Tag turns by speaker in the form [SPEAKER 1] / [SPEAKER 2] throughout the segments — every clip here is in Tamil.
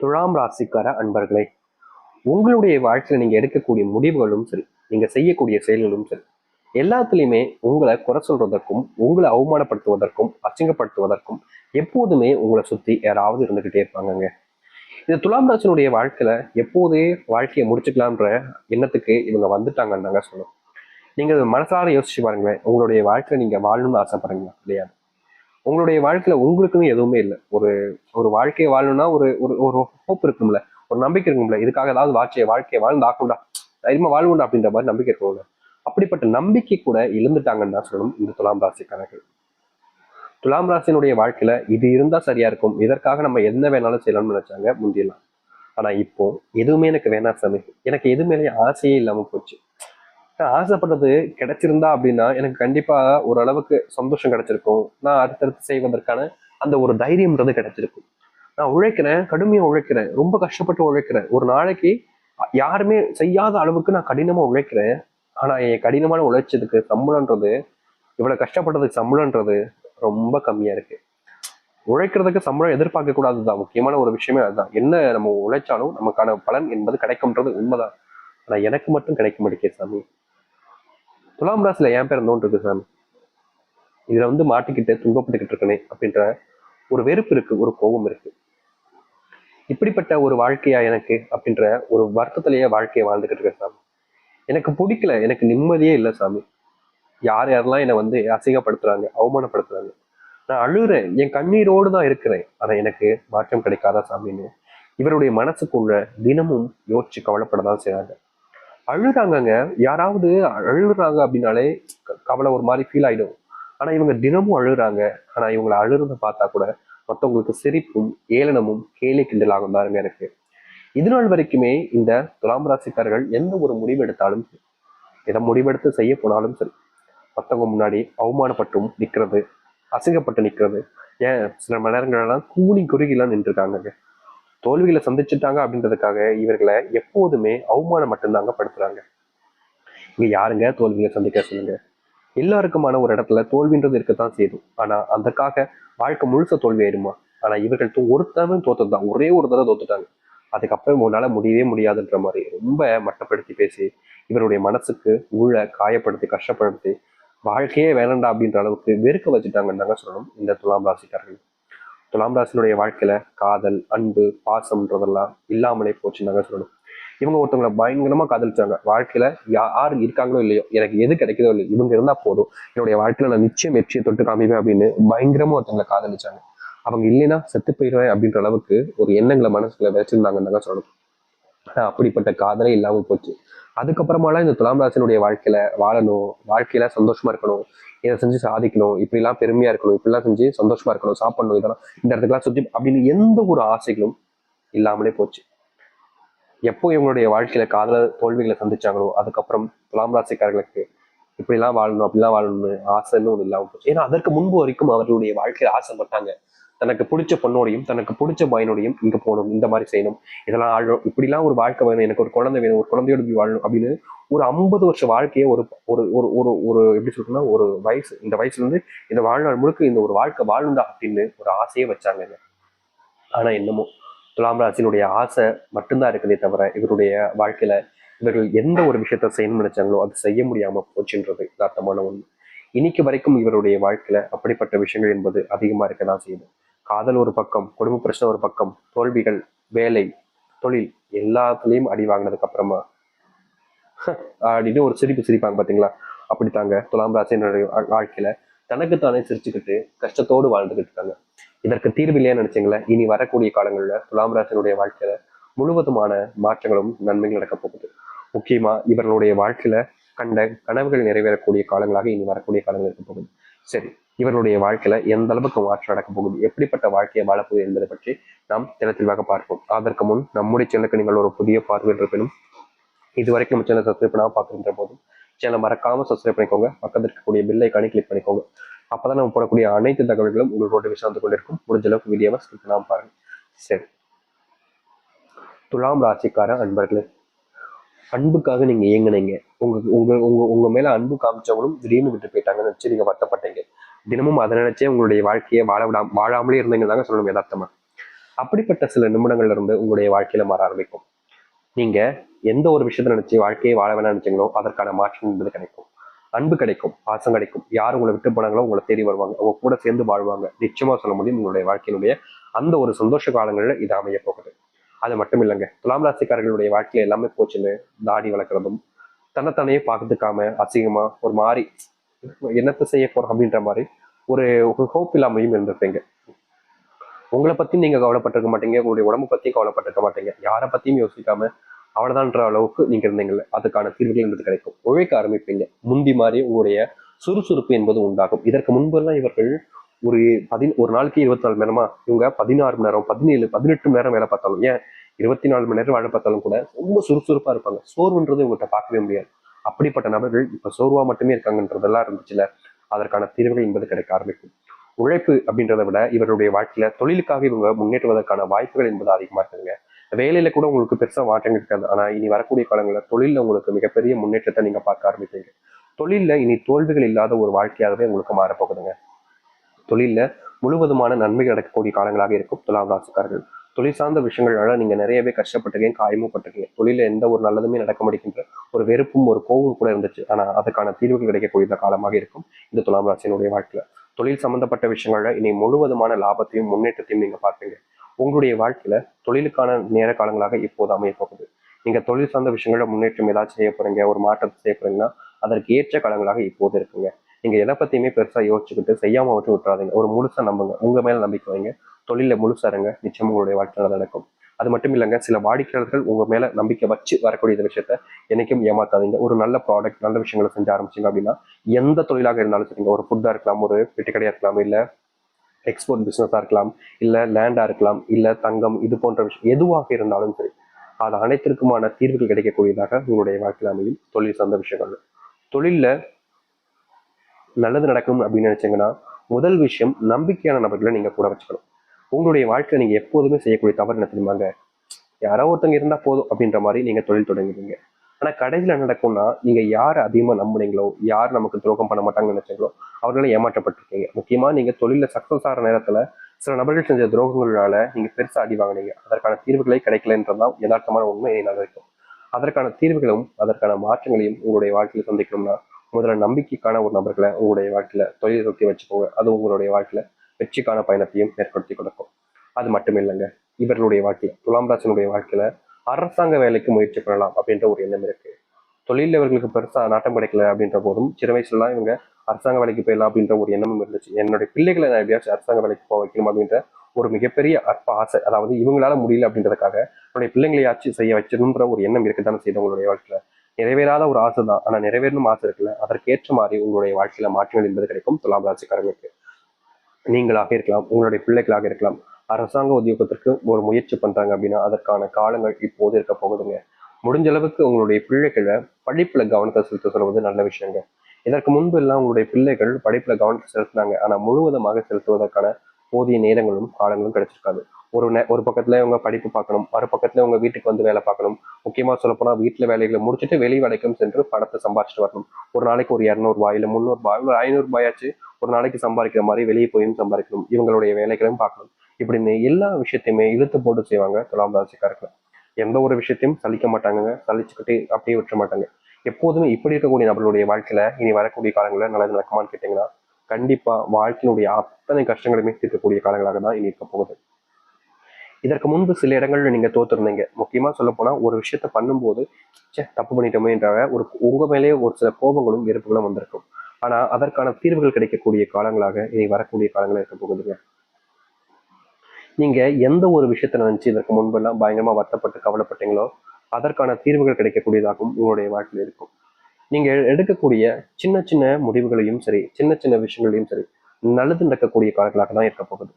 [SPEAKER 1] துலாம் ராசிக்கார அன்பர்களே உங்களுடைய வாழ்க்கையில் நீங்கள் எடுக்கக்கூடிய முடிவுகளும் சரி நீங்கள் செய்யக்கூடிய செயல்களும் சரி எல்லாத்துலேயுமே உங்களை குறை சொல்றதற்கும் உங்களை அவமானப்படுத்துவதற்கும் அச்சிங்கப்படுத்துவதற்கும் எப்போதுமே உங்களை சுற்றி யாராவது இருந்துக்கிட்டே இருப்பாங்கங்க. இந்த துலாம் ராசினுடைய வாழ்க்கையில எப்போதே வாழ்க்கையை முடிச்சுக்கலாம்ன்ற எண்ணத்துக்கு இவங்க வந்துட்டாங்கன்னு தாங்க சொல்லணும். நீங்கள் மனசார யோசிச்சு பாருங்களேன் உங்களுடைய வாழ்க்கையை நீங்கள் வாழணும்னு ஆசைப்படுறீங்களா? கிடையாது உங்களுடைய வாழ்க்கையில உங்களுக்குன்னு எதுவுமே இல்லை. ஒரு ஒரு வாழ்க்கையை வாழணும்னா ஒரு ஒரு ஒரு ஹோப் இருக்கும்ல. ஒரு நம்பிக்கை இருக்கும்ல. இதுக்காக ஏதாவது வாழ்க்கையை வாழ்க்கையை வாழ்ந்து ஆக்கும்டா தைரியமா வாழ்வுண்டா அப்படின்ற மாதிரி நம்பிக்கை இருக்கும்ல அப்படிப்பட்ட நம்பிக்கை கூட இழந்துட்டாங்கன்னு தான் சொல்லணும் இந்த துலாம் ராசிக்காரர்கள் துலாம் ராசினுடைய வாழ்க்கையில இது இருந்தா சரியா இருக்கும். இதற்காக நம்ம என்ன வேணாலும் செய்யலாம்னு நினைச்சாங்க முந்தியெல்லாம். ஆனா இப்போ எதுவுமே எனக்கு வேணாம் சாமி. எனக்கு எது மேலேயும் ஆசையே இல்லாம போச்சு. ஆசைப்பட்டது கிடைச்சிருந்தா அப்படின்னா எனக்கு கண்டிப்பா ஓரளவுக்கு சந்தோஷம் கிடைச்சிருக்கும். நான் அடுத்தடுத்து செய்வதற்கான அந்த ஒரு தைரியம்ன்றது கிடைச்சிருக்கும். நான் உழைக்கிறேன் கடுமையா உழைக்கிறேன் ரொம்ப கஷ்டப்பட்டு உழைக்கிறேன். ஒரு நாளைக்கு யாருமே செய்யாத அளவுக்கு நான் கடினமா உழைக்கிறேன். ஆனா என் கடினமான உழைச்சதுக்கு சம்பளம்ன்றது இவ்வளவு கஷ்டப்பட்டதுக்கு சம்பளம்ன்றது ரொம்ப கம்மியா இருக்கு. உழைக்கிறதுக்கு சம்பளம் எதிர்பார்க்க கூடாதுதான் முக்கியமான ஒரு விஷயமே அதுதான். என்ன நம்ம உழைச்சாலும் நமக்கான பலன் என்பது கிடைக்கும்ன்றது உண்மைதான். ஆனா எனக்கு மட்டும் கிடைக்க மாட்டேங்குது சாமி. துலாம் ராசியில் என் பேர் நோன் இருக்கு சாமி. இதுல வந்து மாட்டிக்கிட்டு துன்பப்பட்டுக்கிட்டு இருக்கனே அப்படின்ற ஒரு வெறுப்பு இருக்கு ஒரு கோபம் இருக்கு. இப்படிப்பட்ட ஒரு வாழ்க்கையா எனக்கு அப்படின்ற ஒரு வருத்தத்திலேயே வாழ்க்கையை வாழ்ந்துகிட்டு இருக்கேன் சாமி. எனக்கு பிடிக்கல எனக்கு நிம்மதியே இல்லை சாமி. யார் யாரெல்லாம் என்னை வந்து அசிங்கப்படுத்துறாங்க அவமானப்படுத்துறாங்க. நான் அழுகிறேன் என் கண்ணீரோடு தான் இருக்கிறேன். ஆனால் எனக்கு மாற்றம் கிடைக்காதா சாமின்னு. இவருடைய மனசுக்குள்ள தினமும் யோசிச்சு கவலைப்பட தான் செய்கிறாங்க அழுறாங்கங்க யாராவது அழுகுறாங்க அப்படின்னாலே கவலை ஒரு மாதிரி ஃபீல் ஆயிடும். ஆனா இவங்க தினமும் அழுகுறாங்க. ஆனா இவங்களை அழுறத பார்த்தா கூட மற்றவங்களுக்கு சிரிப்பும் ஏளனமும் கேலி கிண்டலாகும் தாருங்க இருக்கு இது நாள் வரைக்குமே இந்த துலாம் ராசிக்காரர்கள் எந்த ஒரு முடிவு எடுத்தாலும் சரி, எதை முடிவெடுத்து செய்ய போனாலும் சரி மற்றவங்க முன்னாடி அவமானப்பட்டும் நிற்கிறது அசிங்கப்பட்டு நிற்கிறது ஏன் சில மணி நேரங்களெல்லாம் கூலி குறுகிலாம் நின்றுருக்காங்க தோல்விகளை சந்திச்சுட்டாங்க அப்படின்றதுக்காக இவர்களை எப்போதுமே அவமானம் மட்டும்தாங்க படுத்துறாங்க. இங்க யாருங்க தோல்வியை சந்திக்க சொல்லுங்க. எல்லாருக்குமான ஒரு இடத்துல தோல்வின்றது இருக்கத்தான் செய்யும். ஆனா அதற்காக வாழ்க்கை முழுச தோல்வி ஆயிடுமா? ஆனா இவர்கள் தோ- ஒருத்தவன் தோத்ததுதான். ஒரே ஒரு தடவை தோத்துட்டாங்க. அதுக்கப்புறம் உன்னால முடியவே முடியாதுன்ற மாதிரி ரொம்ப மட்டப்படுத்தி பேசி இவருடைய மனசுக்கு உள்ள காயப்படுத்தி கஷ்டப்படுத்தி வாழ்க்கையே வேணாண்டா அப்படின்ற அளவுக்கு வெறுக்க வச்சுட்டாங்கன்னு தாங்க சொல்லணும் இந்த துலாம் ராசிக்காரர்கள். துலாம் ராசினுடைய வாழ்க்கையில காதல் அன்பு பாசம்ன்றதெல்லாம் இல்லாமலே போச்சுன்னு சொல்லணும். இவங்க ஒருத்தவங்களை பயங்கரமா காதலிச்சாங்க. வாழ்க்கையில யார் இருக்காங்களோ இல்லையோ எனக்கு எது கிடைக்குதோ இல்லையோ இவங்க இருந்தா போதும். என்னுடைய வாழ்க்கையில நான் நிச்சயம் வெற்றியை தொட்டு காமிப்பேன் அப்படின்னு பயங்கரமா ஒருத்தவங்களை காதலிச்சாங்க. அவங்க இல்லைன்னா செத்து போயிடுவேன் அப்படின்ற அளவுக்கு ஒரு எண்ணங்களை மனசுல வச்சிருந்தாங்கன்னு சொல்லணும். ஆனா அப்படிப்பட்ட காதலே இல்லாம போச்சு. அதுக்கப்புறமாலாம் இந்த துலாம் ராசினுடைய வாழ்க்கையில வாழணும் வாழ்க்கையில சந்தோஷமா இருக்கணும் இதை செஞ்சு சாதிக்கணும் இப்படிலாம் பெருமையா இருக்கணும் இப்படிலாம் செஞ்சு சந்தோஷமா இருக்கணும் சாப்பிடணும் இதெல்லாம் இந்த இடத்துக்குலாம் சுத்தி அப்படின்னு எந்த ஒரு ஆசைகளும் இல்லாமலே போச்சு. எப்போ இவங்களுடைய வாழ்க்கையில காதல தோல்விகளை சந்திச்சாங்களோ அதுக்கப்புறம் துலாம் ராசிக்காரர்களுக்கு இப்படிலாம் வாழணும் அப்படிலாம் வாழணும்னு ஆசைன்னு ஒன்று இல்லாமல் போச்சு. ஏன்னா அதற்கு முன்பு வரைக்கும் அவர்களுடைய வாழ்க்கையில ஆசைப்பட்டாங்க. தனக்கு பிடிச்ச பொண்ணோடையும் தனக்கு பிடிச்ச பையனோடையும் இங்கே போகணும் இந்த மாதிரி செய்யணும். இதெல்லாம் ஆழும் இப்படிலாம் ஒரு வாழ்க்கை வேணும் எனக்கு ஒரு குழந்தை வேணும் ஒரு குழந்தையோட போய் வாழணும் அப்படின்னு ஒரு ஐம்பது வருஷ வாழ்க்கையை ஒரு ஒரு ஒரு ஒரு ஒரு எப்படி சொல்றதுன்னா ஒரு வயசு இந்த வயசுலேருந்து இந்த வாழ்நாள் முழுக்க இந்த ஒரு வாழ்க்கை வாழ்ந்தா அப்படின்னு ஒரு ஆசையே வச்சாங்க. ஆனால் என்னமோ துலாம் ராசினுடைய ஆசை மட்டும்தான் இருக்குதே தவிர இவருடைய வாழ்க்கையில இவர்கள் எந்த ஒரு விஷயத்த செய்யணும்னு நினைச்சாங்களோ அது செய்ய முடியாம போச்சுன்றது யதார்த்தமான ஒன்று இன்னைக்கு வரைக்கும் இவருடைய வாழ்க்கையில அப்படிப்பட்ட விஷயங்கள் என்பது அதிகமா இருக்க தான் செய்யுது. காதல் ஒரு பக்கம் குடும்ப பிரச்சனை ஒரு பக்கம் தோல்விகள் வேலை தொழில் எல்லாத்துலயும் அடி வாங்கினதுக்கு அப்புறமா அப்படின்னு ஒரு சிரிப்பு சிரிப்பாங்க பாத்தீங்களா? அப்படித்தாங்க. துலாம் ராசினுடைய வாழ்க்கையில வாழ்க்கையில தனக்குத்தானே சிரிச்சுக்கிட்டு கஷ்டத்தோடு வாழ்ந்துகிட்டு இருக்காங்க. இதற்கு தீர்வு இல்லையான்னு நினைச்சீங்களேன் இனி வரக்கூடிய காலங்களில் துலாம் ராசினுடைய வாழ்க்கையில முழுவதுமான மாற்றங்களும் நன்மைகள் நடக்க போகுது. முக்கியமா இவர்களுடைய வாழ்க்கையில கண்ட கனவுகள் நிறைவேறக்கூடிய காலங்களாக இனி வரக்கூடிய காலங்கள் இருக்க போகுது. சரி இவர்களுடைய வாழ்க்கையில எந்த அளவுக்கு மாற்றம் நடக்க போகுது எப்படிப்பட்ட வாழ்க்கையை வாழப்போகுது என்பதை பற்றி நாம் தெல தெளிவாக பார்ப்போம். அதற்கு முன் நம்முடைய சேனலுக்கு நீங்கள் ஒரு புதிய பார்வை இருப்பினும் இது வரைக்கும் நம்ம சேனல் சப்ஸ்கிரைப் பண்ணாமல் பார்க்குற போதும் சேனல் மறக்காம சப்ஸ்கிரைப் பண்ணிக்கோங்க. பக்கத்தில் இருக்கக்கூடிய பில் ஐக்கானே கிளிக் பண்ணிக்கோங்க. அப்பதான் நம்ம போடக்கூடிய அனைத்து தகவல்களும் உங்களோட விஷயம் கொண்டிருக்கும். முடிஞ்ச அளவுக்கு வீடியோவை ஸ்கிப் பண்ணாமல் பாருங்க. சரி. துலாம் ராசிக்கார அன்பர்களே அன்புக்காக நீங்க இயங்குனீங்க. உங்க உங்க உங்க உங்க மேல அன்பு காமிச்சவங்களும் திடீர்னு விட்டு போயிட்டாங்கன்னு வச்சு நீங்க வருத்தப்பட்டீங்க தினமும் அதை நினைச்சே உங்களுடைய வாழ்க்கையை வாழ விடாம வாழாமலே இருந்தீங்க தாங்க சொல்லணும் யதார்த்தமா. அப்படிப்பட்ட சில நிமிடங்கள்ல இருந்து உங்களுடைய வாழ்க்கையில மாற ஆரம்பிக்கும். நீங்க எந்த ஒரு விஷயத்த நினைச்சு வாழ்க்கையை வாழ வேணாம் நினைச்சீங்களோ அதற்கான மாற்றம் என்பது கிடைக்கும். அன்பு கிடைக்கும் பாசம் கிடைக்கும். யார் உங்களை விட்டு போனாங்களோ உங்களை தேடி வருவாங்க. அவங்க கூட சேர்ந்து வாழ்வாங்க. நிச்சயமா சொல்ல முடியும் உங்களுடைய வாழ்க்கையினுடைய அந்த ஒரு சந்தோஷ காலங்களில் இது அமைய போகுது. அது மட்டும் இல்லைங்க. துலாம் ராசிக்காரர்களுடைய வாழ்க்கையில எல்லாமே போச்சுன்னு தாடி வளர்க்குறதும் தன்னைத்தானையே பார்த்துக்காம அசிங்கமா ஒரு மாதிரி என்னத்தை செய்ய போறோம் அப்படின்ற மாதிரி ஒரு ஹோப் இல்லாமையும் இருந்திருப்பீங்க. உங்களை பத்தி நீங்க கவலைப்பட்டிருக்க மாட்டீங்க. உங்களுடைய உடம்பு பத்தி கவலைப்பட்டிருக்க மாட்டீங்க. யாரை பத்தியும் யோசிக்காம அவ்வளவுதான்ற அளவுக்கு நீங்க இருந்தீங்கல்ல. அதுக்கான தீர்வுகள் என்பது கிடைக்கும். உழைக்க ஆரம்பிப்பீங்க. முந்தி மாதிரி உங்களுடைய சுறுசுறுப்பு என்பது உண்டாகும். இதற்கு முன்பெல்லாம் இவர்கள் ஒரு பதி ஒரு நாளைக்கு இருபத்தி நாலு மணி நேரமா இவங்க பதினாறு மணி நேரம் பதினேழு பதினெட்டு மணி நேரம் வேலை பார்த்தாலும் ஏன் இருபத்தி நாலு மணி நேரம் வேலை பார்த்தாலும் கூட ரொம்ப சுறுசுறுப்பா இருப்பாங்க. சோர்வுன்றது இவங்ககிட்ட பார்க்கவே முடியாது. அப்படிப்பட்ட நபர்கள் இப்ப சோர்வா மட்டுமே இருக்காங்கன்றதெல்லாம் இருந்துச்சுல அதற்கான தீர்வுகள் என்பது கிடைக்க ஆரம்பிக்கும். உழைப்பு அப்படின்றத விட இவருடைய வாழ்க்கையில தொழிலுக்காக இவங்க முன்னேற்றுவதற்கான வாய்ப்புகள் என்பது அதிகமா இருக்குங்க வேலையில கூட உங்களுக்கு பெருசா மாற்றங்கள் இருக்காது. ஆனா இனி வரக்கூடிய காலங்களில் தொழில உங்களுக்கு மிகப்பெரிய முன்னேற்றத்தை நீங்க பார்க்க ஆரம்பிப்பீங்க. தொழில இனி தோல்விகள் இல்லாத ஒரு வாழ்க்கையாகவே உங்களுக்கு மாறப்போகுதுங்க. தொழில முழுவதுமான நன்மை நடக்கக்கூடிய காலங்களாக இருக்கும் துலாம் ராசிக்காரர்கள். தொழில் சார்ந்த விஷயங்கள்னால நீங்க நிறையவே கஷ்டப்பட்டிருக்கீங்க காயமும் பட்டிருக்கீங்க தொழில எந்த ஒரு நல்லதுமே நடக்க முடிக்கின்ற ஒரு வெறுப்பும் ஒரு கோவம் கூட இருந்துச்சு. ஆனா அதுக்கான தீர்வுகள் கிடைக்கக்கூடிய காலமாக இருக்கும் இந்த துலாம் ராசியினுடைய வாழ்க்கையில. தொழில் சம்பந்தப்பட்ட விஷயங்கள்ல இனி முழுவதுமான லாபத்தையும் முன்னேற்றத்தையும் நீங்க பார்ப்பீங்க. உங்களுடைய வாழ்க்கையில தொழிலுக்கான நேர காலங்களாக இப்போது அமைய போகுது. நீங்க தொழில் சார்ந்த விஷயங்கள முன்னேற்றம் ஏதாச்சும் செய்ய போறீங்க ஒரு மாற்றத்தை செய்ய போறீங்கன்னா அதற்கு ஏற்ற காலங்களாக இப்போது இருக்குங்க. நீங்க எதை பத்தியுமே பெருசா யோசிச்சுக்கிட்டு செய்யாம விட்டு விட்டுறாதீங்க. ஒரு முழுசா நம்புங்க. உங்க மேல நம்பிக்கை வைங்க. தொழிலில் முழுசாருங்க. நிச்சயம் உங்களுடைய வாழ்க்கையில் நடக்கும். அது மட்டும் இல்லைங்க சில வாடிக்கையாளர்கள் உங்க மேல நம்பிக்கை வச்சு வரக்கூடிய இந்த விஷயத்த என்னைக்கும் ஏமாத்தாதீங்க. ஒரு நல்ல ப்ராடக்ட் நல்ல விஷயங்களை செஞ்சு ஆரம்பிச்சிங்க அப்படின்னா எந்த தொழிலாக இருந்தாலும் சரிங்க. ஒரு ஃபுட்டா இருக்கலாம் ஒரு பெட்டிக்கடையாக இருக்கலாம் இல்லை எக்ஸ்போர்ட் பிஸ்னஸாக இருக்கலாம் இல்லை லேண்டாக இருக்கலாம் இல்லை தங்கம் இது போன்ற விஷயம் எதுவாக இருந்தாலும் சரி அது அனைத்திற்குமான தீர்வுகள் கிடைக்கக்கூடியதாக உங்களுடைய வாழ்க்கையில் அமையும். தொழில் சார்ந்த விஷயங்கள் தொழிலில் நல்லது நடக்கும் அப்படின்னு நினச்சிங்கன்னா முதல் விஷயம் நம்பிக்கையான நபர்களை நீங்கள் கூட வச்சுக்கணும். உங்களுடைய வாழ்க்கையில் நீங்கள் எப்போதுமே செய்யக்கூடிய தவறு என்ன தெரியுமாங்க? யாரோ ஒருத்தங்க இருந்தால் போதும் அப்படின்ற மாதிரி நீங்கள் தொழில் தொடங்குவீங்க ஆனால் கடைசியில் என்ன நடக்கும்னா நீங்கள் யார் அதிகமாக நம்புனீங்களோ யார் நமக்கு துரோகம் பண்ண மாட்டாங்கன்னு நினைச்சீங்களோ அவர்களால் ஏமாற்றப்பட்டிருக்கீங்க. முக்கியமாக நீங்கள் தொழிலில் சக்ஸஸ் ஆகிற நேரத்தில் சில நபர்கள் செஞ்ச துரோகங்களால நீங்கள் பெருசாக அடி வாங்கினீங்க. அதற்கான தீர்வுகளே கிடைக்கலன்றதான் யதார்த்தமான உண்மை இனி இருக்கும் அதற்கான தீர்வுகளும் அதற்கான மாற்றங்களையும் உங்களுடைய வாழ்க்கையில் சந்திக்கணும்னா முதல்ல நம்பிக்கைக்கான ஒரு நபர்களை உங்களுடைய வாழ்க்கையில் தொழில் சுற்றி வச்சுக்கோங்க. அது உங்களுடைய வாழ்க்கையில் வெற்றிக்கான பயணத்தையும் ஏற்படுத்தி கொடுக்கும். அது மட்டும் இல்லைங்க இவர்களுடைய வாழ்க்கை துலாம் வாழ்க்கையில அரசாங்க வேலைக்கு முயற்சி பண்ணலாம் அப்படின்ற ஒரு எண்ணம் இருக்கு. தொழில் இவர்களுக்கு பெருசா நாட்டம் கிடைக்கல அப்படின்ற போதும் சிறு வயசுலாம் இவங்க அரசாங்க வேலைக்கு போயிடலாம் அப்படின்ற ஒரு எண்ணமும் இருந்துச்சு. என்னுடைய பிள்ளைகளை நான் எப்படியாச்சும் அரசாங்க வேலைக்கு போக வைக்கணும் அப்படின்ற ஒரு மிகப்பெரிய அற்ப ஆசை அதாவது இவங்களால முடியல அப்படின்றதுக்காக என்னுடைய பிள்ளைங்களையாச்சும் செய்ய வச்சிடணுன்ற ஒரு எண்ணம் இருக்குதானே செய்த உங்களுடைய வாழ்க்கையில. நிறைவேறாத ஒரு ஆசை தான் ஆனா நிறைவேறணும் ஆசை இருக்குல்ல அதற்கேற்ற மாதிரி உங்களுடைய வாழ்க்கையில மாற்றங்கள் என்பது கிடைக்கும் துலாம் ராசிக்காரங்களுக்கு. நீங்களாக இருக்கலாம் உங்களுடைய பிள்ளைகளாக இருக்கலாம். அரசாங்க உத்தியோகத்திற்கு ஒரு முயற்சி பண்ணுறாங்க அப்படின்னா அதற்கான காலங்கள் இப்போது இருக்க போகுதுங்க. முடிஞ்ச அளவுக்கு உங்களுடைய பிள்ளைகளை படிப்பில் கவனத்தை செலுத்த சொல்வது நல்ல விஷயங்க. இதற்கு முன்பு எல்லாம் உங்களுடைய பிள்ளைகள் படிப்பில் கவனத்தை செலுத்தினாங்க. ஆனால் முழுவதுமாக செலுத்துவதற்கான போதிய நேரங்களும் காலங்களும் கிடைச்சிருக்காது. ஒரு நே ஒரு பக்கத்தில் இவங்க படிப்பு பார்க்கணும் மறு பக்கத்தில் அவங்க வீட்டுக்கு வந்து வேலை பார்க்கணும். முக்கியமாக சொல்லப்போனால் வீட்டில் வேலைகளை முடிச்சுட்டு வெளி வேலைக்கும் சென்று பணத்தை சம்பாரிச்சிட்டு வரணும். ஒரு நாளைக்கு ஒரு இரநூறுபா இல்லை முந்நூறுபா இல்லை ஐநூறு ரூபாயாச்சு ஒரு நாளைக்கு சம்பாதிக்கிற மாதிரி வெளியே போயும் சம்பாதிக்கணும். இவங்களுடைய வேலைகளையும் பார்க்கணும். இப்படின்னு எல்லா விஷயத்தையுமே இழுத்து போட்டு செய்வாங்க துலாம் ராசிக்காரர்கள். எந்த ஒரு விஷயத்தையும் சலிக்க மாட்டாங்க சலிச்சுக்கிட்டு அப்படியே விட்டுற மாட்டாங்க. எப்போதுமே இப்படி இருக்கக்கூடிய நபர்களுடைய வாழ்க்கையில இனி வரக்கூடிய காலங்களில் நல்லது நடக்குமான்னு கேட்டீங்கன்னா கண்டிப்பா வாழ்க்கையினுடைய அத்தனை கஷ்டங்களுமே தீர்க்கக்கூடிய காலங்களாக தான் இனி இருக்க போகுது. இதற்கு முன்பு சில இடங்கள்ல நீங்க தோத்துருந்தீங்க. முக்கியமா சொல்ல போனா ஒரு விஷயத்த பண்ணும்போது சே தப்பு பண்ணிட்டோமேன்ற ஒரு உங்க மேலேயே ஒரு சில கோபங்களும் வெறுப்புகளும் வந்திருக்கும். ஆனா அதற்கான தீர்வுகள் கிடைக்கக்கூடிய காலங்களாக இனி வரக்கூடிய காலங்களாக இருக்க போகுதுங்க. நீங்க எந்த ஒரு விஷயத்த நினைச்சு இதற்கு முன்பெல்லாம் பயங்கரமா வருத்தப்பட்டு கவலைப்பட்டீங்களோ அதற்கான தீர்வுகள் கிடைக்கக்கூடியதாகவும் உங்களுடைய வாழ்க்கையில் இருக்கும். நீங்க எடுக்கக்கூடிய சின்ன சின்ன முடிவுகளையும் சரி சின்ன சின்ன விஷயங்களையும் சரி நல்லது நடக்கக்கூடிய காலங்களாக தான் இருக்க போகுது.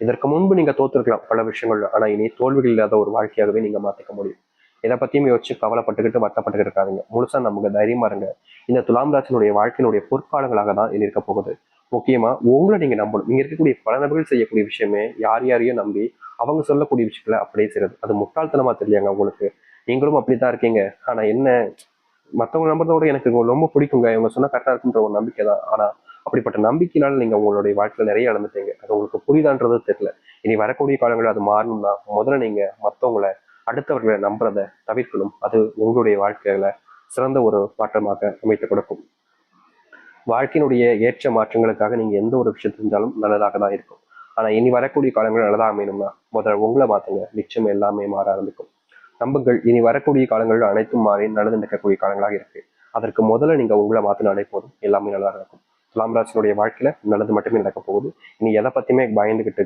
[SPEAKER 1] இதற்கு முன்பு நீங்க தோத்துருக்கலாம் பல விஷயங்கள் ஆனா இனி தோல்விகள் இல்லாத ஒரு வாழ்க்கையாகவே நீங்க மாத்திக்க முடியும். எதை பத்தியும் யோசிச்சு கவலைப்பட்டுக்கிட்டு வருத்தப்பட்டு இருக்காதிங்க. முழுசா நமக்கு தைரியமா இருங்க. இந்த துலாம் ராசினுடைய வாழ்க்கையினுடைய பொற்காலங்களாக தான் இனி இருக்க போகுது. முக்கியமா உங்களை நீங்க நம்பணும். இங்க இருக்கக்கூடிய பல நபர்கள் செய்யக்கூடிய விஷயமே யார் யாரையும் நம்பி அவங்க சொல்லக்கூடிய விஷயங்களை அப்படியே செய்யறது அது முட்டாள்தனமா தெரியலங்க உங்களுக்கு? நீங்களும் அப்படித்தான் இருக்கீங்க. ஆனா என்ன மற்றவங்க நம்புறத விட எனக்கு ரொம்ப பிடிக்குங்க. இவங்க சொன்னா கரெக்டா இருக்குன்ற ஒரு நம்பிக்கை தான். ஆனா அப்படிப்பட்ட நம்பிக்கையினால நீங்க உங்களுடைய வாழ்க்கையில நிறைய இழந்துட்டீங்க. அது உங்களுக்கு புரியுதான்றது தெரியல. இனி வரக்கூடிய காலங்களில் அது மாறணும்னா முதல்ல நீங்க மற்றவங்களை அடுத்தவர்களை நம்புறதை தவிர்க்கணும். அது உங்களுடைய வாழ்க்கையில சிறந்த ஒரு மாற்றமாக அமைத்து கொடுக்கும். வாழ்க்கையினுடைய ஏற்ற மாற்றங்களுக்காக நீங்க எந்த ஒரு விஷயம் செஞ்சாலும் நல்லதாக தான் இருக்கும். ஆனா இனி வரக்கூடிய காலங்கள் நல்லதா அமையணும்னா முதல்ல உங்களை மாத்துங்க. நிச்சயம் எல்லாமே மாற ஆரம்பிக்கும். நம்புங்கள் இனி வரக்கூடிய காலங்கள் அனைத்தும் மாறி நல்லது நடக்கக்கூடிய காலங்களாக இருக்கு. அதற்கு முதல்ல நீங்க உங்களை மாத்தினாலே போதும். எல்லாமே நல்லா இருக்கும். துலாம் ராசினுடைய வாழ்க்கையில நல்லது மட்டுமே நடக்க போகுது. இனி எதை பத்தியுமே பயந்துகிட்டு